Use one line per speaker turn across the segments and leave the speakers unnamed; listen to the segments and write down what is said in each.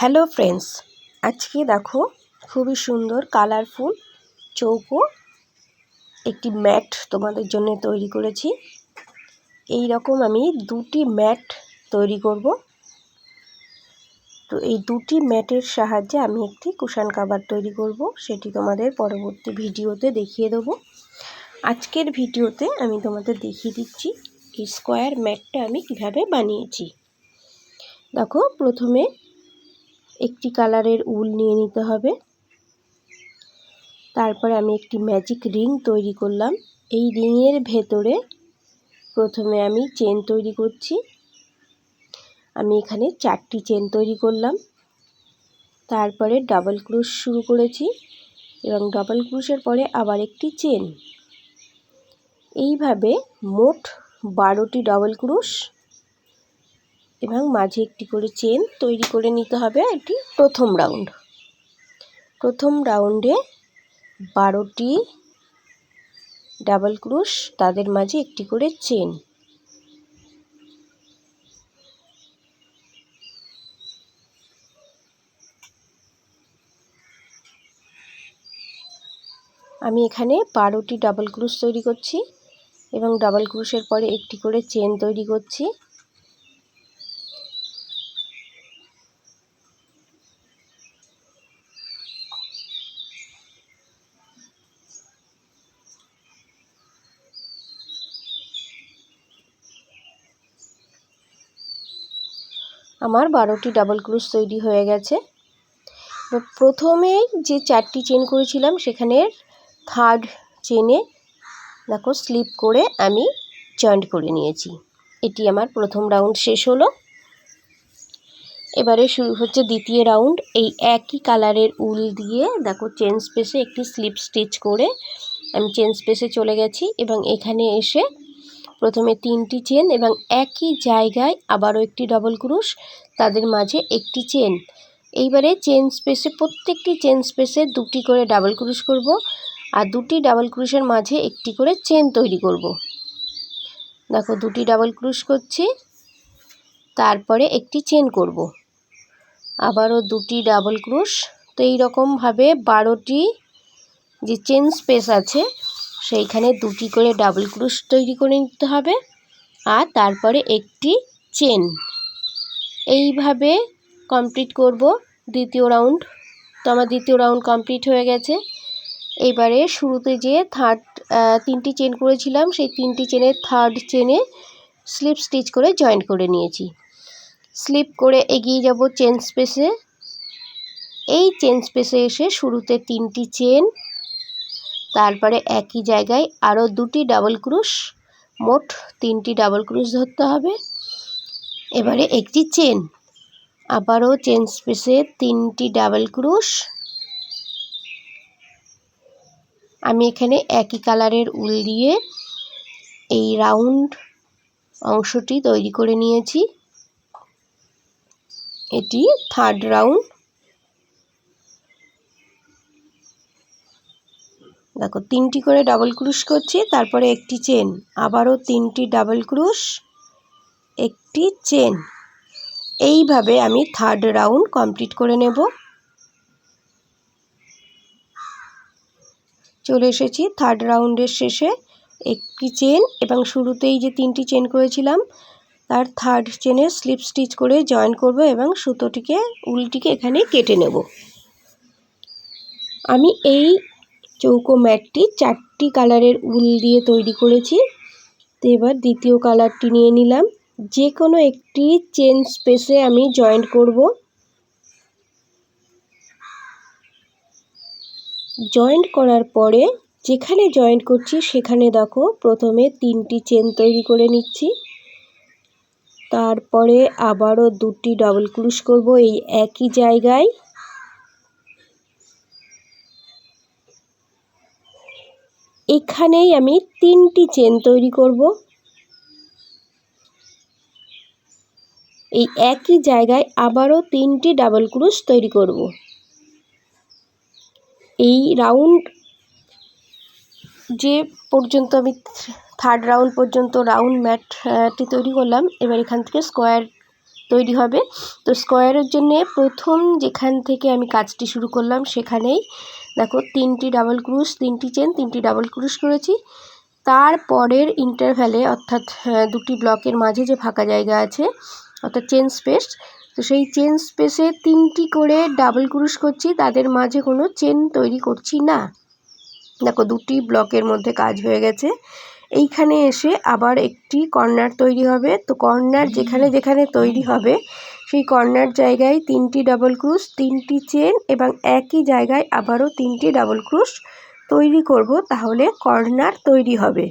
Hello friends আজকে দেখো খুবই সুন্দর কালারফুল চৌকো, একটি ম্যাট তোমাদের জন্য তৈরি করেছি। এই রকম আমি দুটি ম্যাট তৈরি করব। তো এই দুটি ম্যাটের সাহায্যে আমি একটি কুশান কাবার তৈরি করব, সেটি তোমাদের পরবর্তী ভিডিওতে দেখিয়ে দেবো। আজকের ভিডিওতে আমি তোমাদের দেখিয়ে দিচ্ছি এই স্কোয়ার ম্যাটটা আমি কীভাবে বানিয়েছি। দেখো, প্রথমে একটি কালারের উল নিয়ে নিতে হবে। তারপরে আমি একটি ম্যাজিক রিং তৈরি করলাম। এই রিংয়ের ভেতরে প্রথমে আমি চেন তৈরি করছি। আমি এখানে চারটি চেন তৈরি করলাম। তারপরে ডাবল ক্রুশ শুরু করেছি এবং ডাবল ক্রুশের পরে আবার একটি চেন এইভাবে মোট বারোটি ডাবল ক্রুশ এবং মাঝে একটি করে চেন তৈরি করে নিতে হবে এটি প্রথম রাউন্ড প্রথম রাউন্ডে বারোটি ডাবল ক্রুশ তাদের মাঝে একটি করে চেন আমি এখানে বারোটি ডাবল ক্রুশ তৈরি করছি এবং ডাবল ক্রুশের পরে একটি করে চেন তৈরি করছি। আমার বারোটি ডাবল ক্রুশ তৈরি হয়ে গেছে। প্রথমেই যে চারটি চেন করেছিলাম, সেখানে থার্ড চেনে দেখো স্লিপ করে আমি জয়েন্ট করে নিয়েছি। এটি আমার প্রথম রাউন্ড শেষ হলো। এবারে শুরু হচ্ছে দ্বিতীয় রাউন্ড এই একই কালারের উল দিয়ে দেখো চেন স্পেসে একটি স্লিপ স্টিচ করে আমি চেন স্পেসে চলে গেছি এবং এখানে এসে প্রথমে তিনটি চেন এবং একই জায়গায় আবারও একটি ডবল ক্রুশ, তাদের মাঝে একটি চেন। এইবারে চেন স্পেসে প্রত্যেকটি চেন স্পেসে দুটি করে ডাবল ক্রুশ করব আর দুটি ডাবল ক্রুশের মাঝে একটি করে চেন তৈরি করব। দেখো, দুটি ডাবল ক্রুশ করছি, তারপরে একটি চেন করব। আবারও দুটি ডাবল ক্রুশ। তো এইরকমভাবে বারোটি যে চেন স্পেস আছে সেইখানে দুটি করে ডাবল ক্রুশ তৈরি করে নিতে হবে। আর তারপরে একটি চেন এইভাবে কমপ্লিট করব দ্বিতীয় রাউন্ড তো আমার দ্বিতীয় রাউন্ড কমপ্লিট হয়ে গেছে। এবারে শুরুতে যে থার্ড তিনটি চেন করেছিলাম, সেই তিনটি চেনের থার্ড চেনে স্লিপ স্টিচ করে জয়েন করে নিয়েছি। স্লিপ করে এগিয়ে যাব চেন স্পেসে এই চেন স্পেসে এসে শুরুতে তিনটি চেন তারপরে একই জায়গায় আরও দুটি ডাবল ক্রুশ, মোট তিনটি ডাবল ক্রুশ ধরতে হবে। এবারে একটি চেন, আবারও চেন স্পেসে তিনটি ডাবল ক্রুশ। আমি এখানে একই কালারের উল দিয়ে এই রাউন্ড অংশটি তৈরি করে নিয়েছি। এটি থার্ড রাউন্ড। দেখো, তিনটি করে ডাবল ক্রুশ করছি, তারপরে একটি চেন আবারও তিনটি ডাবল ক্রুশ, একটি চেন এইভাবে আমি থার্ড রাউন্ড কমপ্লিট করে নেব। চলে এসেছি থার্ড রাউন্ডের শেষে একটি চেন এবং শুরুতেই যে তিনটি চেন করেছিলাম, তার থার্ড চেনে স্লিপ স্টিচ করে জয়েন করব এবং সুতোটিকে, উলটিকে এখানে কেটে নেব। আমি এই চৌকো ম্যাটটি চারটি কালারের উল দিয়ে তৈরি করেছি। তো এবার দ্বিতীয় কালারটি নিয়ে নিলাম। যে কোনো একটি চেন স্পেসে আমি জয়েন্ট করব। জয়েন্ট করার পরে যেখানে জয়েন্ট করছি সেখানে দেখো প্রথমে তিনটি চেন তৈরি করে নিচ্ছি। তারপরে আবারও দুটি ডাবল ক্রুশ করব এই একই জায়গায়। এখানেই আমি তিনটি চেন তৈরি করব। এই একই জায়গায় আবারও তিনটি ডাবল ক্রুশ তৈরি করব। এই রাউন্ড যে পর্যন্ত আমি থার্ড রাউন্ড পর্যন্ত রাউন্ড ম্যাটটি তৈরি করলাম, এবার এখান থেকে স্কোয়ার তৈরি হবে। তো স্কোয়ারের জন্যে প্রথম যেখান থেকে আমি কাজটি শুরু করলাম, সেখানেই দেখো, তিনটি ডাবল ক্রুশ তিনটি চেন তিনটি ডাবল ক্রুশ করেছি। তারপরের ইন্টারভ্যালে অর্থাৎ দুটি ব্লকের মাঝে যে ফাঁকা জায়গা আছে, অর্থাৎ চেন স্পেস তো সেই চেন স্পেসে তিনটি করে ডাবল ক্রুশ করছি, তাদের মাঝে কোনো চেন তৈরি করছি না। দেখো, দুটি ব্লকের মধ্যে কাজ হয়ে গেছে। এইখানে এসে আবার একটি কর্নার তৈরি হবে। তো কর্নার যেখানে যেখানে তৈরি হবে সেই কর্নার জায়গায় তিনটি ডাবল ক্রুশ তিনটি চেন এবং একই জায়গায় আবারও তিনটি ডাবল ক্রুশ তৈরি করব, তাহলে কর্নার তৈরি হবে।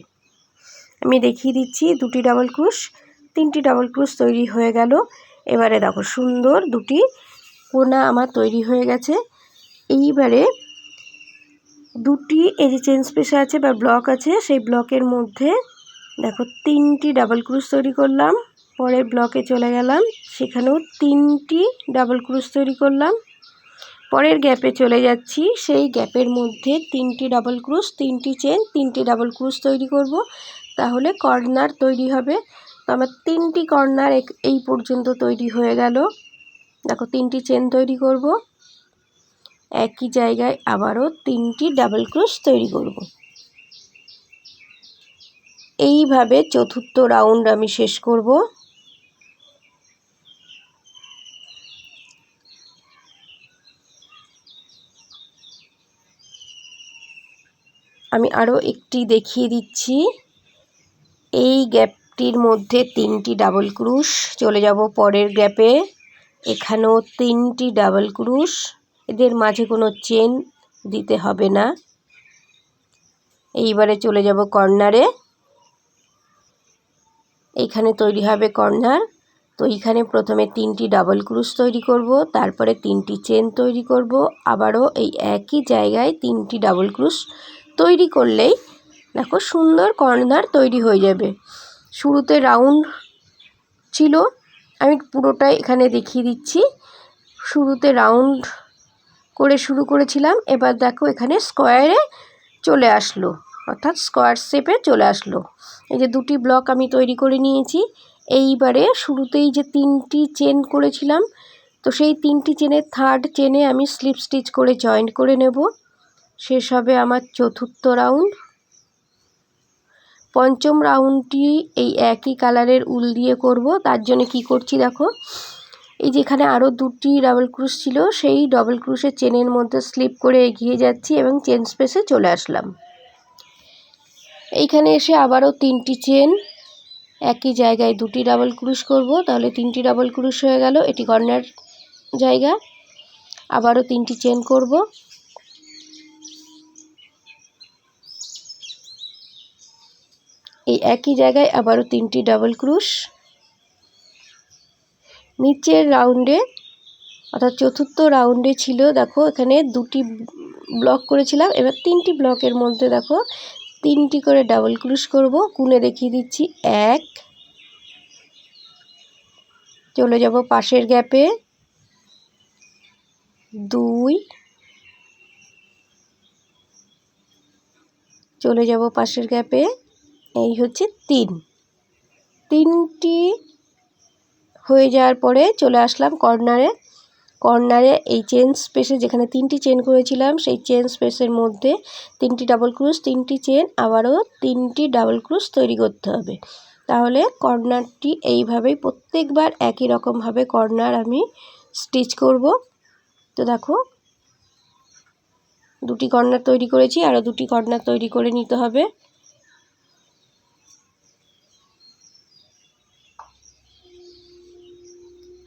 আমি দেখিয়ে দিচ্ছি দুটি ডাবল ক্রুশ তিনটি ডাবল ক্রুশ তৈরি হয়ে গেল। এবারে দেখো সুন্দর দুটি কোনা আমার তৈরি হয়ে গেছে। এইবারে দুটি এই যে চেন স্পেসে আছে বা ব্লক আছে, সেই ব্লকের মধ্যে দেখো তিনটি ডাবল ক্রুশ তৈরি করলাম। পরের ব্লকে চলে গেলাম। সেখানেও তিনটি ডাবল ক্রুশ তৈরি করলাম। পরের গ্যাপে চলে যাচ্ছি। সেই গ্যাপের মধ্যে তিনটি ডাবল ক্রুশ তিনটি চেন, তিনটি ডাবল ক্রুশ তৈরি করব। তাহলে কর্নার তৈরি হবে। তো আমার তিনটি কর্নার এই পর্যন্ত তৈরি হয়ে গেল। দেখো, তিনটি চেন তৈরি করব। একই জায়গায় আবারও তিনটি ডাবল ক্রুশ তৈরি করব। এইভাবে চতুর্থ রাউন্ড আমি শেষ করব। আমি আরও একটি দেখিয়ে দিচ্ছি। এই গ্যাপটির মধ্যে তিনটি ডাবল ক্রুশ চলে যাব পরের গ্যাপে। এখানেও তিনটি ডাবল ক্রুশ। এদের মাঝে কোনো চেন দিতে হবে না। এইবারে চলে যাব কর্নারে। এইখানে তৈরি হবে কর্নার। তো এইখানে প্রথমে তিনটি ডাবল ক্রুশ তৈরি করব, তারপরে তিনটি চেন তৈরি করব। আবারও এই একই জায়গায় তিনটি ডাবল ক্রুশ তৈরি করলেই দেখো সুন্দর কর্নার তৈরি হয়ে যাবে। শুরুতে রাউন্ড ছিল, আমি পুরোটাই এখানে দেখিয়ে দিচ্ছি। শুরুতে রাউন্ড করে শুরু করেছিলাম, এবার দেখো এখানে স্কোয়ারে চলে আসলো, অর্থাৎ স্কোয়ার শেপে চলে আসলো। এই যে দুটি ব্লক আমি তৈরি করে নিয়েছি, এইবারে শুরুতেই যে তিনটি চেন করেছিলাম, তো সেই তিনটি চেনের থার্ড চেনে আমি স্লিপ স্টিচ করে জয়েন্ট করে নেব। শেষ হবে আমার চতুর্থ রাউন্ড। পঞ্চম রাউন্ডটি এই একই কালারের উল দিয়ে করব। তার জন্য কি করছি দেখো, এই যেখানে আরও দুটি ডাবল ক্রুশ ছিল, সেই ডবল ক্রুশের চেনের মধ্যে স্লিপ করে এগিয়ে যাচ্ছি এবং চেন স্পেসে চলে আসলাম। এইখানে এসে আবারও তিনটি চেন একই জায়গায় দুটি ডাবল ক্রুশ করব। তাহলে তিনটি ডাবল ক্রুশ হয়ে গেল, এটি কর্নার জায়গা। আবারও তিনটি চেন করব। এই একই জায়গায় আবারও তিনটি ডাবল ক্রুশ। নিচের রাউন্ডে, অর্থাৎ চতুর্থ রাউন্ডে ছিল, দেখো, এখানে দুটি ব্লক করেছিলাম। এবার তিনটি ব্লকের মধ্যে, দেখো, তিনটি করে ডাবল ক্রুশ করব। কুনে দেখিয়ে দিচ্ছি, এক। চলে যাব পাশের গ্যাপে। দুই। চলে যাব পাশের গ্যাপে। এই হচ্ছে তিন। তিনটি হয়ে যাওয়ার পরে চলে আসলাম কর্নারে। কর্নারে এই চেন স্পেসে যেখানে তিনটি চেন করেছিলাম, সেই চেন স্পেসের মধ্যে তিনটি ডাবল ক্রুশ তিনটি চেন আবারও তিনটি ডাবল ক্রুজ তৈরি করতে হবে। তাহলে কর্নারটি এইভাবেই প্রত্যেকবার একই রকমভাবে কর্নার আমি স্টিচ করব। তো দেখো, দুটি কর্নার তৈরি করেছি, আরও দুটি কর্নার তৈরি করে নিতে হবে।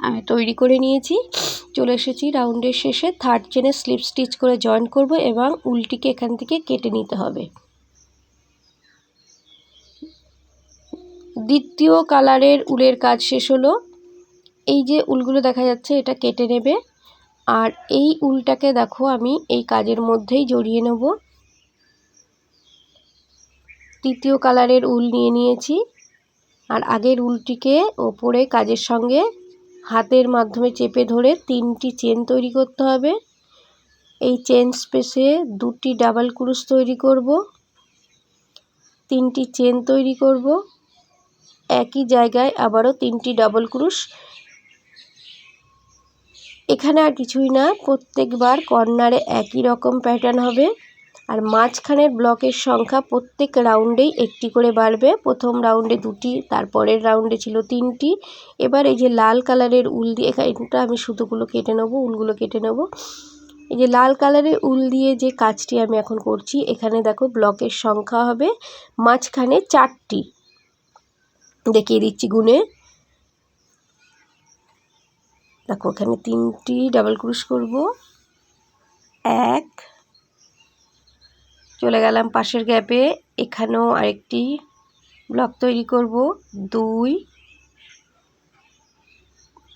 আমি তৈরি করে নিয়েছি। চলে এসেছি রাউন্ডের শেষে। থার্ড চেনে স্লিপ স্টিচ করে জয়েন করব এবং উলটিকে এখান থেকে কেটে নিতে হবে। দ্বিতীয় কালারের উলের কাজ শেষ হলো। এই যে উলগুলো দেখা যাচ্ছে, এটা কেটে নেবে। আর এই উলটাকে দেখো, আমি এই কাজের মধ্যেই জড়িয়ে নেব। তৃতীয় কালারের উল নিয়ে নিয়েছি। আর আগের উলটিকে ওপরে কাজের সঙ্গে হাতের মাধ্যমে চেপে ধরে তিনটি চেন তৈরি করতে হবে। এই চেন স্পেসে দুটি ডাবল ক্রুশ তৈরি করব। তিনটি চেন তৈরি করব। একই জায়গায় আবারও তিনটি ডাবল ক্রুশ। এখানে আর কিছুই না, প্রত্যেকবার কর্নারে একই রকম প্যাটার্ন হবে। আর মাঝখানের ব্লকের সংখ্যা প্রত্যেক রাউন্ডেই একটি করে বাড়বে। প্রথম রাউন্ডে দুটি, তারপরের রাউন্ডে ছিল তিনটি। এবার এই যে লাল কালারের উল দিয়ে এটা আমি সুতোগুলো কেটে নেব, উলগুলো কেটে নেব। এই যে লাল কালারের উল দিয়ে যে কাজটি আমি এখন করছি, এখানে দেখো ব্লকের সংখ্যা হবে মাঝখানে চারটি। দেখিয়ে দিচ্ছি গুনে দেখো এখানে তিনটি, ডাবল ক্রুশ করব। এক চলে গেলাম পাশের গ্যাপে এখানেও আরেকটি ব্লক তৈরি করব। দুই,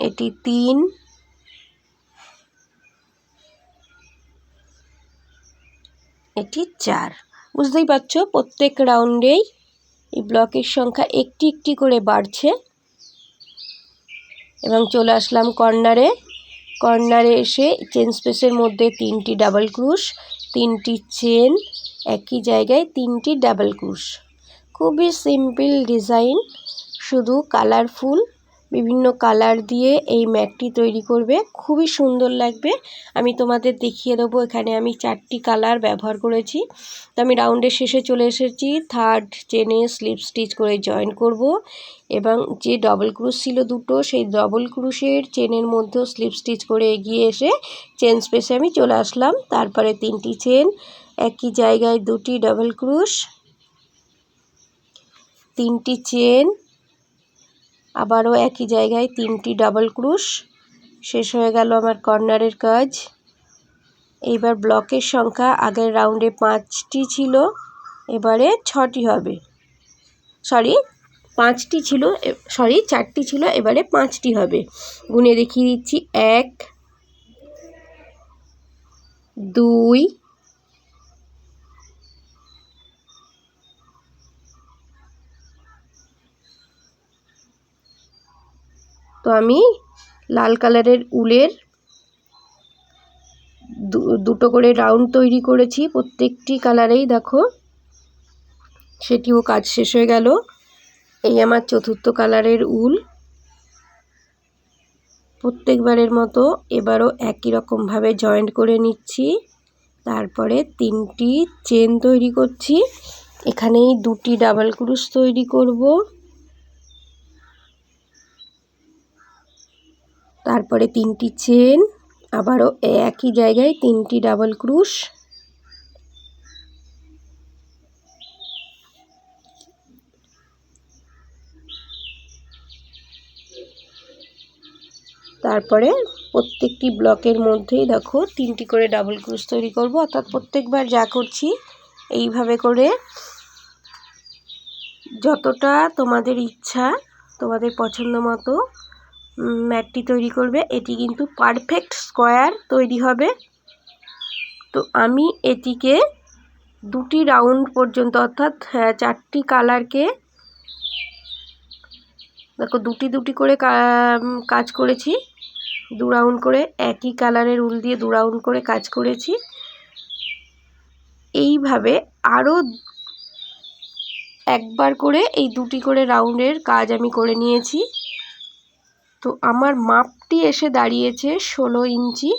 এটি তিন, এটি চার। বুঝতেই পারছ, প্রত্যেক রাউন্ডেই এই ব্লকের সংখ্যা একটি একটি করে বাড়ছে। এবং চলে আসলাম কর্নারে কর্নারে এসে চেন স্পেসের মধ্যে তিনটি ডাবল ক্রুশ তিনটি চেন একই জায়গায় তিনটি ডাবল ক্রুশ। খুবই সিম্পল ডিজাইন শুধু কালারফুল। বিভিন্ন কালার দিয়ে এই ম্যাটটি তৈরি করবে। খুবই সুন্দর লাগবে। আমি তোমাদের দেখিয়ে দেবো, এখানে আমি চারটি কালার ব্যবহার করেছি। তো আমি রাউন্ডের শেষে চলে এসেছি। থার্ড চেনে স্লিপ স্টিচ করে জয়েন করব এবং যে ডবল ক্রুশ ছিল দুটো, সেই ডবল ক্রুশের চেনের মধ্যেও স্লিপ স্টিচ করে এগিয়ে এসে চেন স্পেসে আমি চলে আসলাম। তারপরে তিনটি চেন, একই জায়গায় দুটি ডবল ক্রুশ, তিনটি চেন আবারও একই জায়গায় তিনটি ডাবল ক্রুশ শেষ হয়ে গেল আমার কর্নারের কাজ। এইবার ব্লকের সংখ্যা আগের রাউন্ডে পাঁচটি ছিল, এবারে ছটি হবে। সরি পাঁচটি ছিল সরি চারটি ছিল, এবারে পাঁচটি হবে। গুনে দেখিয়ে দিচ্ছি, এক, দুই তো আমি লাল কালারের উলের দুটো করে রাউন্ড তৈরি করেছি। প্রত্যেকটি কালারেই দেখো, সেটিও কাজ শেষ হয়ে গেল। এই আমার চতুর্থ কালারের উল। প্রত্যেকবারের মতো এবারও একই রকমভাবে জয়েন্ট করে নিচ্ছি। তারপরে তিনটি চেন তৈরি করছি। এখানেই দুটি ডাবল ক্রুশ তৈরি করব। তারপরে তিনটি চেন, আবারও একই জায়গায় তিনটি ডাবল ক্রুশ। তারপরে প্রত্যেকটি ব্লকের মধ্যেই দেখো তিনটি করে ডাবল ক্রুশ তৈরি করব। অর্থাৎ প্রত্যেকবার যা করছি, এইভাবে করে যতটা তোমাদের ইচ্ছা, তোমাদের পছন্দ মতো ম্যাটটি তৈরি করবে। এটি কিন্তু পারফেক্ট স্কোয়ার তৈরি হবে। তো আমি এটিকে দুটি রাউন্ড পর্যন্ত অর্থাৎ হ্যাঁ, চারটি কালারকে দেখো দুটি দুটি করে কাজ করেছি। দু রাউন্ড করে একই কালারের উল দিয়ে দু রাউন্ড করে কাজ করেছি। এইভাবে আরও একবার করে এই দুটি করে রাউন্ডের কাজ আমি করে নিয়েছি। তো আমার মাপটি এসে দাঁড়িয়েছে ষোলো ইঞ্চি।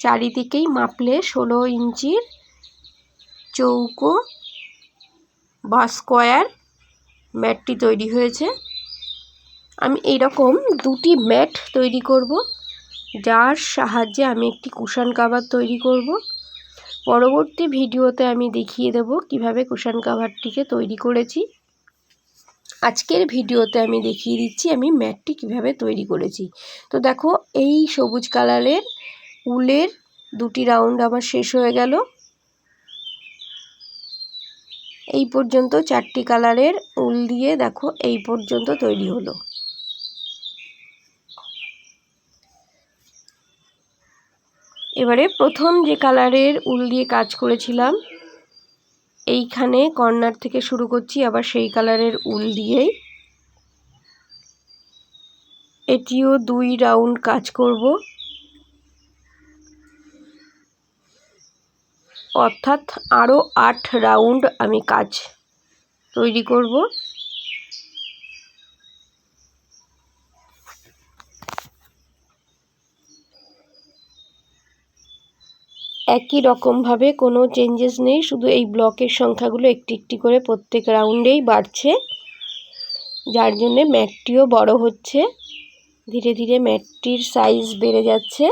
চারিদিকেই মাপলে ষোলো ইঞ্চির চৌকো বা স্কোয়ার ম্যাটটি তৈরি হয়েছে। আমি এইরকম দুটি ম্যাট তৈরি করব, যার সাহায্যে আমি একটি কুশান কাভার তৈরি করব। পরবর্তী ভিডিওতে আমি দেখিয়ে দেব কীভাবে কুশান কাভারটিকে তৈরি করেছি। আজকের ভিডিওতে আমি দেখিয়ে দিচ্ছি আমি ম্যাটটি কীভাবে তৈরি করেছি। তো দেখো, এই সবুজ কালারের উলের দুটি রাউন্ড আমার শেষ হয়ে গেল। এই পর্যন্ত চারটি কালারের উল দিয়ে দেখো, এই পর্যন্ত তৈরি হলো। এবারে প্রথম যে কালারের উল দিয়ে কাজ করেছিলাম এইখানে কর্নার থেকে শুরু করছি, আবার সেই কালারের উল দিয়েই। এটিও দুই রাউন্ড কাজ করব। অর্থাৎ আরও আট রাউন্ড আমি কাজ তৈরি করব। একই রকমভাবে কোনো চেঞ্জেস নেই, শুধু এই ব্লকের সংখ্যাগুলো একটি একটি করে প্রত্যেক রাউন্ডেই বাড়ছে, যার জন্যে ম্যাটটিও বড় হচ্ছে। ধীরে ধীরে ম্যাটটির সাইজ বেড়ে যাচ্ছে।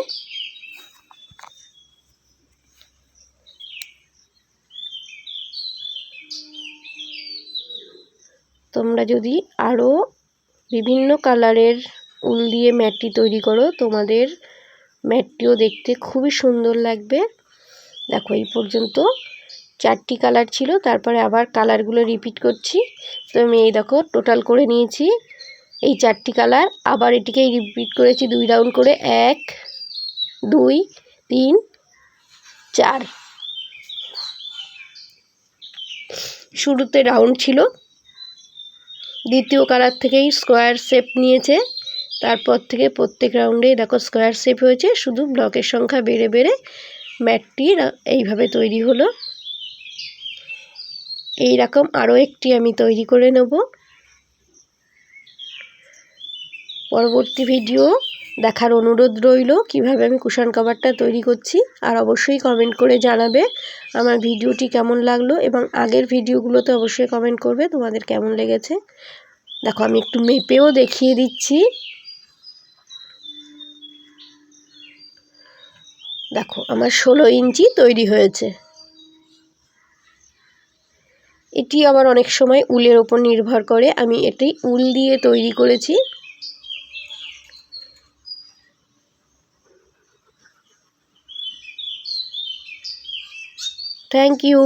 তোমরা যদি আরও বিভিন্ন কালারের উল দিয়ে ম্যাটটি তৈরি করো, তোমাদের ম্যাটটিও দেখতে খুবই সুন্দর লাগবে। দেখো, এই পর্যন্ত চারটি কালার ছিল, তারপরে আবার কালারগুলো রিপিট করছি। তো আমি এই দেখো টোটাল করে নিয়েছি এই চারটি কালার আবার এটিকেই রিপিট করেছি, দুই রাউন্ড করে এক, দুই, তিন, চার। শুরুতে রাউন্ড ছিল। দ্বিতীয় কালার থেকেই স্কোয়ার শেপ নিয়েছে। তারপর থেকে প্রত্যেক রাউন্ডেই দেখো স্কোয়ার শেপ হয়েছে। শুধু ব্লকের সংখ্যা বেড়ে বেড়ে ম্যাটটি এইভাবে তৈরি হলো। এই রকম আরও একটি আমি তৈরি করে নেব। পরবর্তী ভিডিও দেখার অনুরোধ রইল কীভাবে আমি কুশন কভারটা তৈরি করছি, আর অবশ্যই কমেন্ট করে জানাবে আমার ভিডিওটি কেমন লাগল এবং আগের ভিডিওগুলোতে অবশ্যই কমেন্ট করবে তোমাদের কেমন লেগেছে। দেখো, আমি একটু মেপেও দেখিয়ে দিচ্ছি। দেখো, আমার ষোলো ইঞ্চি তৈরি হয়েছে। এটি আবার অনেক সময় উলের ওপর নির্ভর করে। আমি এটি উল দিয়ে তৈরি করেছি। Thank you